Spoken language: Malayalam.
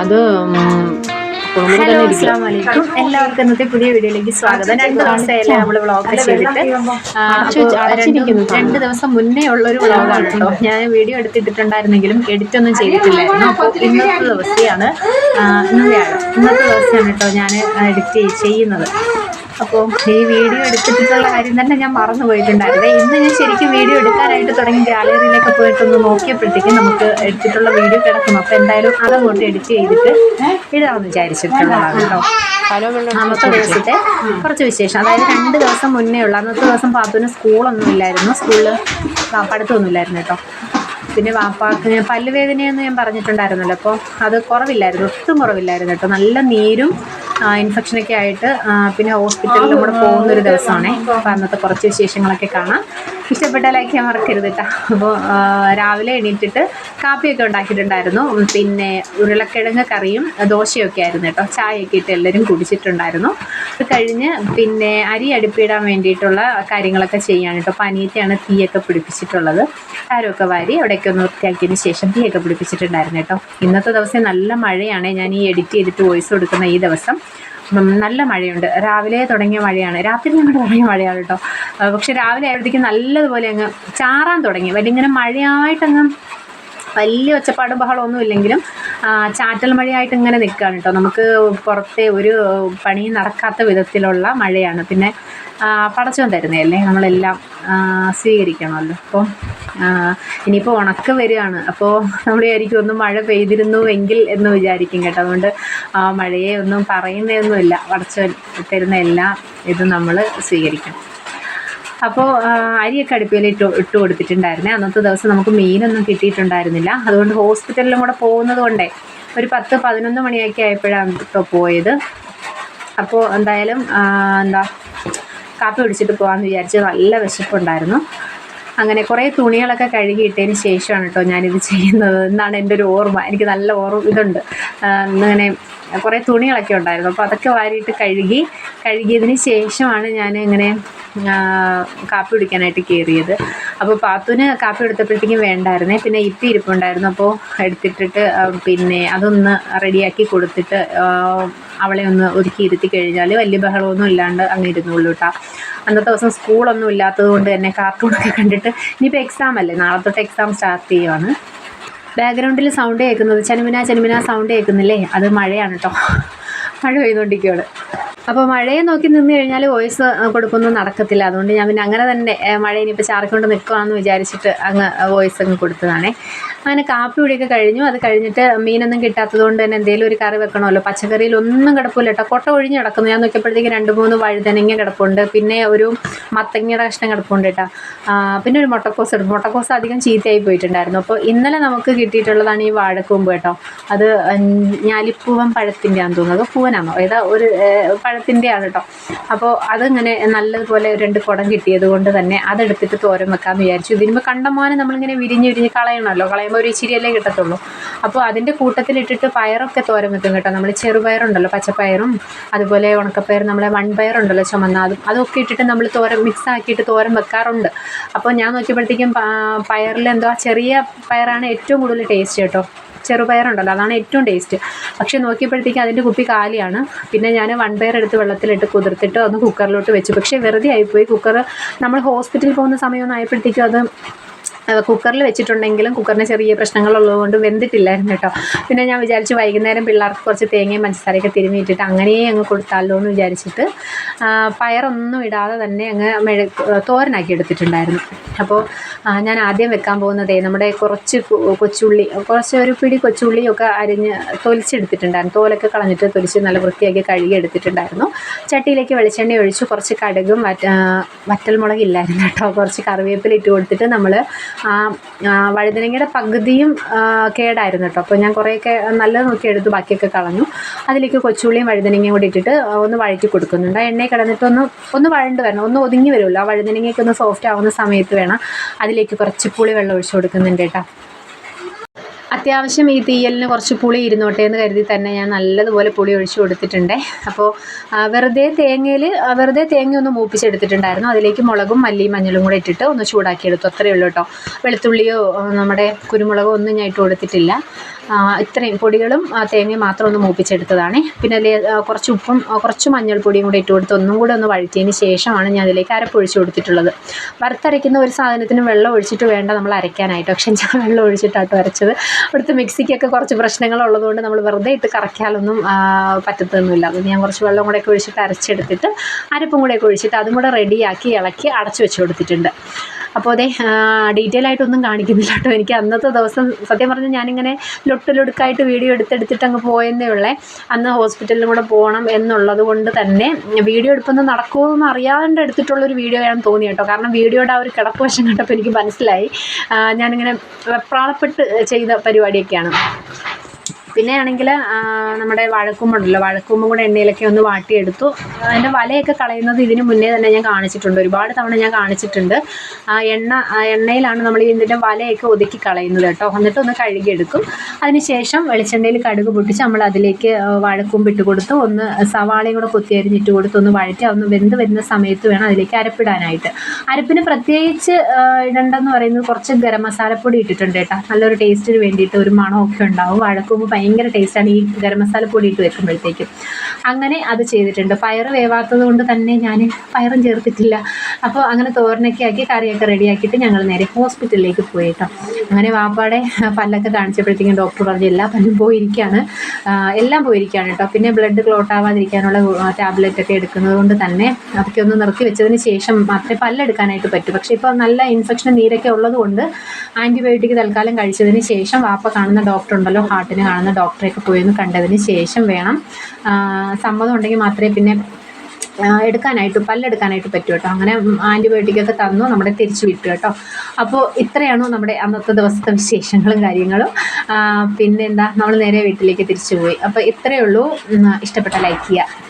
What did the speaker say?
അത് ഹലോ അസ്സാം വലൈക്കും എല്ലാവർക്കും ഇന്നത്തെ പുതിയ വീഡിയോയിലേക്ക് സ്വാഗതം. രണ്ട് ദിവസമല്ലേ നമ്മൾ വ്ളോഗ് ചെയ്തിട്ട്? രണ്ട് ദിവസം മുന്നേ ഉള്ള ഒരു വ്ളോഗാണ് കേട്ടോ. ഞാൻ വീഡിയോ എടുത്തിട്ടുണ്ടായിരുന്നെങ്കിലും എഡിറ്റ് ഒന്നും ചെയ്തിട്ടില്ലായിരുന്നു. അപ്പോൾ ഇന്നത്തെ ദിവസമാണ് ഇന്നത്തെയാണ്. ഇന്ന് ഇന്നത്തെ ദിവസമാണ് കേട്ടോ ഞാൻ എഡിറ്റ് ചെയ്യുന്നത്. അപ്പോൾ ഈ വീഡിയോ എടുത്തിട്ടുള്ള കാര്യം തന്നെ ഞാൻ മറന്നു പോയിട്ടുണ്ടായിരുന്നേ. ഇന്ന് ഞാൻ ശരിക്കും വീഡിയോ എടുക്കാനായിട്ട് തുടങ്ങി ഗാലറിയിലൊക്കെ പോയിട്ടൊന്ന് നോക്കിയപ്പോഴത്തേക്കും നമുക്ക് എടുത്തിട്ടുള്ള വീഡിയോ കിടക്കുന്നു. അപ്പോൾ എന്തായാലും അതങ്ങോട്ട് എഡിറ്റ് ചെയ്തിട്ട് ഇടാമെന്ന് വിചാരിച്ചിട്ടുള്ളതാണ് കേട്ടോ. അന്നത്തെ ദിവസത്തെ കുറച്ച് വിശേഷം. അതായത് രണ്ട് ദിവസം മുന്നേ ഉള്ള. അന്നത്തെ ദിവസം പാത്തുവിന് സ്കൂളൊന്നും ഇല്ലായിരുന്നു. സ്കൂളിൽ പഠിത്തമൊന്നും ഇല്ലായിരുന്നു കേട്ടോ. പിന്നെ വാപ്പാക്ക് പല്ലുവേദനയെന്ന് ഞാൻ പറഞ്ഞിട്ടുണ്ടായിരുന്നല്ലോ. അപ്പോൾ അത് കുറവില്ലായിരുന്നു. ഒട്ടും കുറവില്ലായിരുന്നു കേട്ടോ. നല്ല നീരും ഇൻഫെക്ഷനൊക്കെ ആയിട്ട് പിന്നെ ഹോസ്പിറ്റലിൽ നമ്മൾ പോകുന്ന ഒരു ദിവസമാണേ. അപ്പോൾ അന്നത്തെ കുറച്ച് വിശേഷങ്ങളൊക്കെ കാണാം. ഇഷ്ടപ്പെട്ട ലൈക്ക് ചെയ്യാൻ മറക്കരുത് കേട്ടോ അപ്പോൾ രാവിലെ എണീറ്റിട്ട് കാപ്പിയൊക്കെ ഉണ്ടാക്കിയിട്ടുണ്ടായിരുന്നു. പിന്നെ ഉരുളക്കിഴങ്ങ് കറിയും ദോശയൊക്കെ ആയിരുന്നു കേട്ടോ ചായയൊക്കെ ഇട്ട് എല്ലാവരും കുടിച്ചിട്ടുണ്ടായിരുന്നു. അത് കഴിഞ്ഞ് പിന്നെ അരി അടുപ്പിടാൻ വേണ്ടിയിട്ടുള്ള കാര്യങ്ങളൊക്കെ ചെയ്യാൻ കേട്ടോ അപ്പോൾ അനിയത്തെയാണ് തീയൊക്കെ പിടിപ്പിച്ചിട്ടുള്ളത്. കാരമൊക്കെ വാരി അവിടെയൊക്കെ ഒന്ന് വൃത്തിയാക്കിയതിന് ശേഷം തീയൊക്കെ പിടിപ്പിച്ചിട്ടുണ്ടായിരുന്നു കേട്ടോ ഇന്നത്തെ ദിവസം നല്ല മഴയാണ്. ഞാൻ ഈ എഡിറ്റ് ചെയ്തിട്ട് വോയിസ് കൊടുക്കുന്ന ഈ ദിവസം. നല്ല മഴയുണ്ട്. രാവിലെ തുടങ്ങിയ മഴയാണ്. രാത്രി ഞങ്ങൾ തുടങ്ങിയ മഴയാണ് കേട്ടോ പക്ഷെ രാവിലെ ആയപ്പോഴത്തേക്ക് നല്ലതുപോലെ അങ്ങ് ചാറാൻ തുടങ്ങി. വലിയ ഇങ്ങനെ മഴയായിട്ടങ്ങ് വലിയ ഒച്ചപ്പാടും ബഹളമൊന്നും ഇല്ലെങ്കിലും ചാറ്റൽ മഴയായിട്ട് ഇങ്ങനെ നിൽക്കുകയാണ് കേട്ടോ നമുക്ക് പുറത്തെ ഒരു പണി നടക്കാത്ത വിധത്തിലുള്ള മഴയാണ്. പിന്നെ പടച്ചോൻ തരുന്നതല്ലേ? നമ്മളെല്ലാം സ്വീകരിക്കണമല്ലോ. അപ്പോൾ ഇനിയിപ്പോൾ ഉണക്ക് വരികയാണ്. അപ്പോൾ നമ്മൾ വിചാരിക്കും ഒന്ന് മഴ പെയ്തിരുന്നു എങ്കിൽ എന്ന് വിചാരിക്കും കേട്ടോ. അതുകൊണ്ട് ആ, മഴയെ ഒന്നും പറയുന്നതൊന്നുമില്ല. പടച്ചോൻ തരുന്ന എല്ലാം ഇതും നമ്മൾ സ്വീകരിക്കണം. അപ്പോൾ അരിയൊക്കെ അടുപ്പിൽ ഇട്ട് ഇട്ട് കൊടുത്തിട്ടുണ്ടായിരുന്നേ. അന്നത്തെ ദിവസം നമുക്ക് മീനൊന്നും കിട്ടിയിട്ടുണ്ടായിരുന്നില്ല. അതുകൊണ്ട് ഹോസ്പിറ്റലിലും കൂടെ പോകുന്നത് കൊണ്ടേ ഒരു പത്ത് പതിനൊന്ന് മണിയൊക്കെ ആയപ്പോഴാണ് ഇപ്പോൾ പോയത്. അപ്പോൾ എന്തായാലും എന്താ കാപ്പി പിടിച്ചിട്ട് പോകാമെന്ന് വിചാരിച്ച് നല്ല വിശപ്പുണ്ടായിരുന്നു. അങ്ങനെ കുറേ തുണികളൊക്കെ കഴുകിയിട്ടതിന് ശേഷമാണ് കേട്ടോ ഞാനിത് ചെയ്യുന്നത് എന്നാണ് എന്റെ ഒരു ഓർമ്മ. എനിക്ക് നല്ല ഓർമ്മ ഇതുണ്ട്. അങ്ങനെ കുറേ തുണികളൊക്കെ ഉണ്ടായിരുന്നു. അപ്പോൾ അതൊക്കെ വാരിയിട്ട് കഴുകി കഴുകിയതിന് ശേഷമാണ് ഞാൻ ഇങ്ങനെ കാപ്പി കുടിക്കാനായിട്ട് കയറിയത് അപ്പോൾ പാത്തുവിന് കാപ്പി എടുത്തപ്പോഴത്തേക്കും വേണ്ടായിരുന്നേ. പിന്നെ ഇപ്പി ഇരിപ്പുണ്ടായിരുന്നു. അപ്പോൾ എടുത്തിട്ടിട്ട് പിന്നെ അതൊന്ന് റെഡിയാക്കി കൊടുത്തിട്ട് അവളെ ഒന്ന് ഒരുക്കി ഇരുത്തി കഴിഞ്ഞാൽ വലിയ ബഹളമൊന്നും ഇല്ലാണ്ട് അങ്ങ് ഇരുന്നുള്ളൂ കേട്ടോ അന്നത്തെ ദിവസം സ്കൂളൊന്നും ഇല്ലാത്തത് കൊണ്ട് തന്നെ കാർട്ടൂണൊക്കെ കണ്ടിട്ട് ഇനിയിപ്പോൾ എക്സാം അല്ലേ? നാളെ തൊട്ട് എക്സാം സ്റ്റാർട്ട് ചെയ്യുവാണ്. ബാക്ക്ഗ്രൗണ്ടിൽ സൗണ്ട് കേൾക്കുന്നത്. ചനുമിന ചനുമിന സൗണ്ട് കേൾക്കുന്നില്ലേ? അത് മഴയാണ് കേട്ടോ മഴ പെയ്തുകൊണ്ടിരിക്കുകയാണ് അപ്പോൾ മഴയെ നോക്കി നിന്ന് കഴിഞ്ഞാൽ വോയിസ് കൊടുക്കൊന്നും നടക്കത്തില്ല. അതുകൊണ്ട് ഞാൻ പിന്നെ അങ്ങനെ തന്നെ മഴ ഇനിയിപ്പോൾ ചാറിക്കൊണ്ട് നിൽക്കുകയാണെന്ന് വിചാരിച്ചിട്ട് അങ്ങ് വോയിസ് അങ്ങ് കൊടുത്തതാണേ. അങ്ങനെ കാപ്പി കുടിയൊക്കെ കഴിഞ്ഞു. അത് കഴിഞ്ഞിട്ട് മീനൊന്നും കിട്ടാത്തത് കൊണ്ട് തന്നെ എന്തെങ്കിലും ഒരു കറി വെക്കണമല്ലോ. പച്ചക്കറിയിൽ ഒന്നും കിടപ്പില്ല കേട്ടോ. കൊട്ട ഒഴിഞ്ഞ് കിടക്കുന്നു. ഞാൻ നോക്കിയപ്പോഴത്തേക്ക് രണ്ട് മൂന്ന് വഴുതനങ്ങ കിടപ്പുണ്ട്. പിന്നെ ഒരു മത്തങ്ങയുടെ കഷ്ണം കിടപ്പുണ്ട് കേട്ടോ. പിന്നെ ഒരു മുട്ടക്കോസ് എടുക്കും മുട്ടക്കോസ് അധികം ചീത്തയായി പോയിട്ടുണ്ടായിരുന്നു. അപ്പോൾ ഇന്നലെ നമുക്ക് കിട്ടിയിട്ടുള്ളതാണ് ഈ വാഴക്കൂമ്പ് കേട്ടോ. അത് ഞാലിപ്പൂവൻ പഴത്തിന്റെ ആണെന്ന് തോന്നുന്നത് പൂവനാണോ? ഏതാ ഒരു പഴത്തിന്റെ ആണ് കേട്ടോ. അപ്പോൾ അതിങ്ങനെ നല്ലതുപോലെ രണ്ട് കുടം കിട്ടിയത് കൊണ്ട് തന്നെ അതെടുത്തിട്ട് തോരൻ വെക്കാമെന്ന് വിചാരിച്ചു. ഇതിനുമ്പോൾ കണ്ടമാനം നമ്മളിങ്ങനെ വിരിഞ്ഞ് വിരിഞ്ഞ് കളയണമല്ലോ. കളയുമ്പോൾ ഒരു ഇച്ചിരിയല്ലേ കിട്ടത്തുള്ളൂ. അപ്പോൾ അതിന്റെ കൂട്ടത്തിലിട്ടിട്ട് പയറൊക്കെ തോരൻ വെക്കും കേട്ടോ. നമ്മൾ ചെറുപയറുണ്ടല്ലോ പച്ചപ്പയറും അതുപോലെ ഉണക്കപ്പയർ നമ്മളെ വൺപയറുണ്ടല്ലോ ചുമന്ന അതും അതൊക്കെ ഇട്ടിട്ട് നമ്മൾ തോരൻ മിക്സ് ആക്കിയിട്ട് തോരൻ വെക്കാറുണ്ട്. അപ്പോൾ ഞാൻ നോക്കിയപ്പോഴത്തേക്കും പയറിൽ എന്തോ ചെറിയ പയറാണ് ഏറ്റവും കൂടുതൽ ടേസ്റ്റ് കേട്ടോ. ചെറുപയറുണ്ടല്ലോ അതാണ് ഏറ്റവും ടേസ്റ്റ് പക്ഷെ നോക്കിയപ്പോഴത്തേക്കും അതിന്റെ കുപ്പി കാലിയാണ്. പിന്നെ ഞാൻ വൺ പയർ എടുത്ത് വെള്ളത്തിലിട്ട് കുതിർത്തിട്ട് ഒന്ന് കുക്കറിലോട്ട് വെച്ചു. പക്ഷേ വെറുതെ ആയിപ്പോയി. കുക്കർ നമ്മൾ ഹോസ്പിറ്റലിൽ പോകുന്ന സമയമൊന്നും ആയപ്പോഴത്തേക്കും അത് കുക്കറിൽ വെച്ചിട്ടുണ്ടെങ്കിലും കുക്കറിന് ചെറിയ പ്രശ്നങ്ങളുള്ളതുകൊണ്ട് വെന്തിട്ടില്ലായിരുന്നു കേട്ടോ. പിന്നെ ഞാൻ വിചാരിച്ചു വൈകുന്നേരം പിള്ളേർക്ക് കുറച്ച് തേങ്ങയും പഞ്ചസാരയൊക്കെ തിരുമിയിട്ടിട്ട് അങ്ങനെ അങ്ങ് കൊടുത്താലോ എന്ന് വിചാരിച്ചിട്ട് പയറൊന്നും ഇടാതെ തന്നെ അങ്ങ് മെഴു തോരനാക്കി എടുത്തിട്ടുണ്ടായിരുന്നു. അപ്പോൾ ഞാൻ ആദ്യം വെക്കാൻ പോകുന്നതേ നമ്മുടെ കുറച്ച് കൊച്ചുള്ളി കുറച്ച് ഒരു പിടി കൊച്ചുള്ളിയൊക്കെ അരിഞ്ഞ് തൊലിച്ചെടുത്തിട്ടുണ്ടായിരുന്നു. തോലൊക്കെ കളഞ്ഞിട്ട് തൊലിച്ച് നല്ല വൃത്തിയാക്കി കഴുകി എടുത്തിട്ടുണ്ടായിരുന്നു. ചട്ടിയിലേക്ക് വെളിച്ചെണ്ണ ഒഴിച്ച് കുറച്ച് കടുകും വറ്റ മുളകില്ലായിരുന്നു കേട്ടോ. കുറച്ച് കറിവേപ്പില ഇട്ട് കൊടുത്തിട്ട് നമ്മൾ ആ വഴുതനങ്ങയുടെ പകുതിയും കേടായിരുന്നു കേട്ടോ. അപ്പോൾ ഞാൻ കുറേയൊക്കെ നല്ലത് നോക്കി എടുത്ത് ബാക്കിയൊക്കെ കളഞ്ഞു. അതിലേക്ക് കൊച്ചുള്ളിയും വഴുതനങ്ങയും കൂടി ഇട്ടിട്ട് ഒന്ന് വഴറ്റി കൊടുക്കുന്നുണ്ട്. ആ എണ്ണയിൽ കിടന്നിട്ട് ഒന്ന് ഒന്ന് വഴണ്ട് വരണം. ഒന്ന് ഒതുങ്ങി വരുമല്ലോ. ആ വഴുതനങ്ങയൊക്കെ ഒന്ന് സോഫ്റ്റ് ആവുന്ന സമയത്ത് വേണം അതിലേക്ക് കുറച്ച് പുളി വെള്ളം ഒഴിച്ച് കൊടുക്കുന്നുണ്ട് കേട്ടോ. അത്യാവശ്യം ഈ തീയലിന് കുറച്ച് പുളി ഇരുന്നോട്ടെ എന്ന് കരുതി തന്നെ ഞാൻ നല്ലതുപോലെ പുളി ഒഴിച്ചു കൊടുത്തിട്ടുണ്ട്. അപ്പോൾ വെറുതെ തേങ്ങയിൽ വെറുതെ തേങ്ങ ഒന്ന് മൂപ്പിച്ചെടുത്തിട്ടുണ്ടായിരുന്നു. അതിലേക്ക് മുളകും മല്ലിയും മഞ്ഞളും കൂടെ ഇട്ടിട്ട് ഒന്ന് ചൂടാക്കിയെടുത്തു. അത്രയേ ഉള്ളൂ കേട്ടോ. വെളുത്തുള്ളിയോ നമ്മുടെ കുരുമുളകോ ഒന്നും ഞാൻ ഇട്ട് കൊടുത്തിട്ടില്ല. ഇത്രയും പൊടികളും തേങ്ങയും മാത്രം ഒന്ന് മൂപ്പിച്ചെടുത്തതാണ്. പിന്നെ അതിൽ കുറച്ച് ഉപ്പും കുറച്ച് മഞ്ഞൾപ്പൊടിയും കൂടെ ഇട്ട് കൊടുത്ത് ഒന്നും കൂടെ ഒന്ന് വഴറ്റിയതിന് ശേഷമാണ് ഞാൻ അതിലേക്ക് അരപ്പൊഴിച്ച് കൊടുത്തിട്ടുള്ളത്. വറുത്തരയ്ക്കുന്ന ഒരു സാധനത്തിന് വെള്ളം ഒഴിച്ചിട്ട് വേണ്ട നമ്മൾ അരയ്ക്കാനായിട്ട്. പക്ഷേ ഞാൻ വെള്ളം ഒഴിച്ചിട്ടാട്ടോ അരച്ചത്. അവിടുത്തെ മിക്സിക്കൊക്കെ കുറച്ച് പ്രശ്നങ്ങൾ ഉള്ളതുകൊണ്ട് നമ്മൾ വെറുതെ ഇട്ട് കറക്കാലൊന്നും പറ്റത്തൊന്നുമില്ല. അത് ഞാൻ കുറച്ച് വെള്ളം കൂടെയൊക്കെ ഒഴിച്ചിട്ട് അരച്ചെടുത്തിട്ട് അരപ്പും കൂടെയൊക്കെ ഒഴിച്ചിട്ട് അതും കൂടെ റെഡിയാക്കി ഇളക്കി അടച്ചു വെച്ച് കൊടുത്തിട്ടുണ്ട്. അപ്പോൾ അതെ ഡീറ്റെയിൽ ആയിട്ടൊന്നും കാണിക്കുന്നില്ല കേട്ടോ. എനിക്ക് അന്നത്തെ ദിവസം സത്യം പറഞ്ഞാൽ ഞാനിങ്ങനെ ലൊട്ടിലൊടുക്കായിട്ട് വീഡിയോ എടുത്തെടുത്തിട്ട് അങ്ങ് പോയെന്നേ ഉള്ളേ. അന്ന് ഹോസ്പിറ്റലിലും കൂടെ പോകണം എന്നുള്ളത് കൊണ്ട് തന്നെ വീഡിയോ എടുപ്പൊന്നും നടക്കുമെന്ന് അറിയാണ്ട് എടുത്തിട്ടുള്ളൊരു വീഡിയോ ആണെന്ന് തോന്നി കേട്ടോ. കാരണം വീഡിയോയുടെ ആ ഒരു കിടപ്പ് വശം കണ്ടപ്പോൾ എനിക്ക് മനസ്സിലായി. ഞാനിങ്ങനെ വെപ്രാളപ്പെട്ട് ചെയ്ത പരിപാടിയൊക്കെയാണ്. പിന്നെ ആണെങ്കിൽ നമ്മുടെ വാഴക്കൂമ്പുണ്ടല്ലോ വാഴക്കൂമ്പും കൂടെ എണ്ണയിലൊക്കെ ഒന്ന് വാട്ടിയെടുത്തു. അതിന്റെ വലയൊക്കെ കളയുന്നത് ഇതിന് മുന്നേ തന്നെ ഞാൻ കാണിച്ചിട്ടുണ്ട്. ഒരുപാട് തവണ ഞാൻ കാണിച്ചിട്ടുണ്ട്. ആ എണ്ണ എണ്ണയിലാണ് നമ്മൾ ഇതിന്റെ വലയൊക്കെ ഒതുക്കി കളയുന്നത് കേട്ടോ. എന്നിട്ട് ഒന്ന് കഴുകിയെടുക്കും. അതിനുശേഷം വെളിച്ചെണ്ണയിൽ കടുക് പൊട്ടിച്ച് നമ്മൾ അതിലേക്ക് വാഴക്കൂമ്പ് ഇട്ട് കൊടുത്ത് ഒന്ന് സവാളയും കൂടെ കൊത്തി അരിഞ്ഞിട്ട് കൊടുത്ത് ഒന്ന് വഴറ്റി അതൊന്ന് വെന്ത് വരുന്ന സമയത്ത് വേണം അതിലേക്ക് അരപ്പിടാനായിട്ട്. അരപ്പിന് പ്രത്യേകിച്ച് ഇടണ്ടെന്ന് പറയുന്നത് കുറച്ച് ഗരം മസാലപ്പൊടി ഇട്ടിട്ടുണ്ട് കേട്ടോ. നല്ലൊരു ടേസ്റ്റിന് വേണ്ടിയിട്ട് ഒരു മണമൊക്കെ ഉണ്ടാവും. വാഴക്കൂമ്പ് ഭയങ്കര ടേസ്റ്റാണ് ഈ ഗരം മസാല പൊടി ഇട്ട് വെക്കുമ്പോഴത്തേക്കും. അങ്ങനെ അത് ചെയ്തിട്ടുണ്ട്. പയറ് വേവാത്തത് കൊണ്ട് തന്നെ ഞാൻ പയറും ചേർത്തിട്ടില്ല. അപ്പോൾ അങ്ങനെ തോരനൊക്കെ ആക്കി കറിയൊക്കെ റെഡിയാക്കിയിട്ട് ഞങ്ങൾ നേരെ ഹോസ്പിറ്റലിലേക്ക് പോയി കേട്ടോ അങ്ങനെ വാപ്പാടെ പല്ലൊക്കെ കാണിച്ചപ്പോഴത്തേക്കും ഡോക്ടർ പറഞ്ഞു എല്ലാ പല്ലും പോയിരിക്കുകയാണ് എല്ലാം പോയിരിക്കുകയാണ് കേട്ടോ. പിന്നെ ബ്ലഡ് ക്ലോട്ട് ആവാതിരിക്കാനുള്ള ടാബ്ലറ്റ് ഒക്കെ എടുക്കുന്നത് കൊണ്ട് തന്നെ അതൊക്കെ ഒന്ന് നിർത്തി വെച്ചതിന് ശേഷം മാത്രമേ പല്ലെടുക്കാനായിട്ട് പറ്റൂ. പക്ഷേ ഇപ്പോൾ നല്ല ഇൻഫെക്ഷൻ നീരൊക്കെ ഉള്ളതുകൊണ്ട് ആന്റിബയോട്ടിക് തൽക്കാലം കഴിച്ചതിന് ശേഷം വാപ്പ കാണുന്ന ഡോക്ടർ ഉണ്ടല്ലോ ഹാർട്ടിന് കാണുന്ന ഡോക്ടറെയൊക്കെ പോയി ഒന്ന് കണ്ടതിന് ശേഷം വേണം. സമ്മതം ഉണ്ടെങ്കിൽ മാത്രമേ പിന്നെ എടുക്കാനായിട്ട് പല്ലെടുക്കാനായിട്ട് പറ്റൂ കേട്ടോ. അങ്ങനെ ആന്റിബയോട്ടിക്കൊക്കെ തന്നു നമ്മുടെ തിരിച്ചു വിട്ടു കേട്ടോ. അപ്പോൾ ഇത്രയാണോ നമ്മുടെ അന്നത്തെ ദിവസത്തെ വിശേഷങ്ങളും കാര്യങ്ങളും. പിന്നെന്താ നമ്മൾ നേരെ വീട്ടിലേക്ക് തിരിച്ചു പോയി. അപ്പോൾ ഇത്രയേ ഉള്ളൂ. ഇഷ്ടപ്പെട്ട ലൈക്ക് ചെയ്യുക.